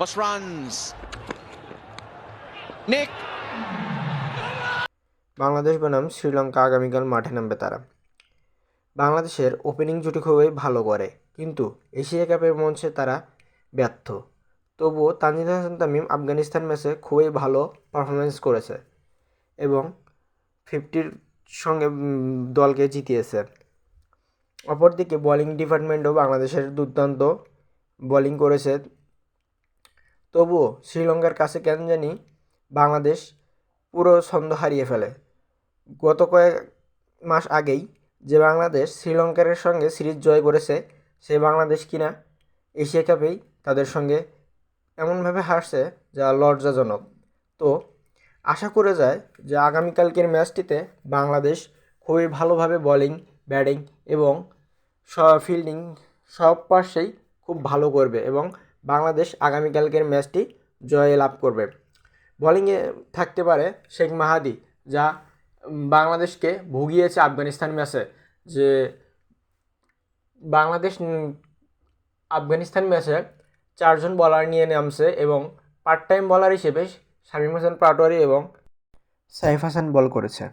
Boss runs. Nick. Bangladesh বনাম, শ্রীলঙ্কা আগামীকাল মাঠে নামবে তারা বাংলাদেশের ওপেনিং জুটি খুবই ভালো করে, কিন্তু এশিয়া কাপের মঞ্চে তারা ব্যর্থ তবুও তানজিদ হাসান তামিম আফগানিস্তান ম্যাচে খুবই ভালো পারফরমেন্স করেছে এবং ফিফটির সঙ্গে দলকে জিতিয়েছে অপরদিকে বোলিং ডিপার্টমেন্টও বাংলাদেশের দুর্দান্ত বোলিং করেছে তবুও শ্রীলঙ্কার কাছে কেন জানি বাংলাদেশ পুরো ছন্দ হারিয়ে ফেলে। গত কয়েক মাস আগেই যে বাংলাদেশ শ্রীলঙ্কার সঙ্গে সিরিজ জয় করেছে, সে বাংলাদেশ কিনা এশিয়া কাপেই তাদের সঙ্গে এমনভাবে হারছে যা লজ্জাজনক। তো আশা করে যায় যে আগামীকালকের ম্যাচটিতে বাংলাদেশ খুবই ভালোভাবে বলিং ব্যাটিং এবং ফিল্ডিং সব পাশেই খুব ভালো করবে এবং বাংলাদেশ আগামীকালকের ম্যাচটি জয় লাভ করবে। বোলিংয়ে থাকতে পারে শেখ মাহাদি, যা বাংলাদেশকে ভুগিয়েছে আফগানিস্তান ম্যাচে। যে, বাংলাদেশ আফগানিস্তান ম্যাচে চারজন বলার নিয়ে নামছে এবং পার্ট টাইম বলার হিসেবে শামীম হাসান পাটোয়ারি এবং সাইফ হাসান বল করেছে।